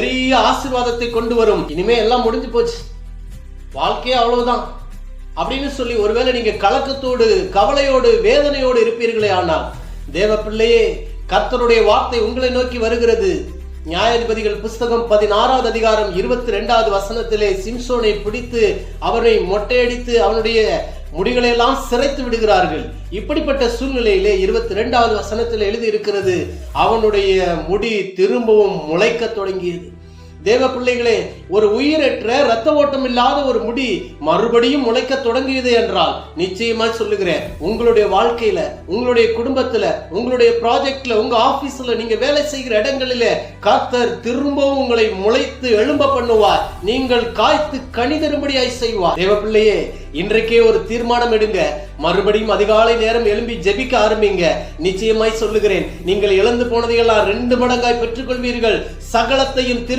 பெரிய ஆசீர்வாதத்தை கொண்டு வரும். இனிமே எல்லாம் முடிஞ்சு போச்சு. வாழ்க்கையே அவ்வளவுதான். அப்படின்னு சொல்லி ஒருவேளை நீங்க கலக்கத்தோடு கவலையோடு வேதனையோடு இருப்பீர்களே ஆனால் தேவ பிள்ளையே கர்த்தருடைய வார்த்தை உங்களை நோக்கி வருகிறது. நியாயாதிபதிகள் புஸ்தகம் பதினாறாவது அதிகாரம் இருபத்தி ரெண்டாவது வசனத்திலே சிம்சோனை பிடித்து அவனை மொட்டையடித்து அவனுடைய முடிகளை எல்லாம் விடுகிறார்கள். இப்படிப்பட்ட சூழ்நிலையிலே இருபத்தி ரெண்டாவது வசனத்தில் எழுதி இருக்கிறது அவனுடைய முடி திரும்பவும் முளைக்க தொடங்கியது. தேவ பிள்ளைகளே ஒரு உயிரற்ற ரத்த ஓட்டம் இல்லாத ஒரு முடி மறுபடியும் முளைக்க தொடங்கியது என்றால் நிச்சயமா சொல்லுகிறேன் உங்களுடைய வாழ்க்கையில உங்களுடைய குடும்பத்துல உங்களுடைய ப்ராஜெக்ட்ல உங்க ஆபீஸ்ல நீங்க வேலை செய்கிற இடங்களில கர்த்தர் திரும்பவும் உங்களை முளைத்து எழும்ப பண்ணுவார். நீங்கள் காய்த்து கணிதரும்படியாய் செய்வார். தேவ பிள்ளையே இன்றைக்கே ஒரு தீர்மானம் எடுங்க. மறுபடியும் அதிகாலை நேரம் எழும்பி ஜெபிக்க ஆரம்பிங்க. நிச்சயமாய் சொல்லுகிறேன் நீங்கள் இழந்து போனதையெல்லாம் ரெண்டு மடங்காய் பெற்றுக்கொள்வீர்கள். சகலத்தையும் திரு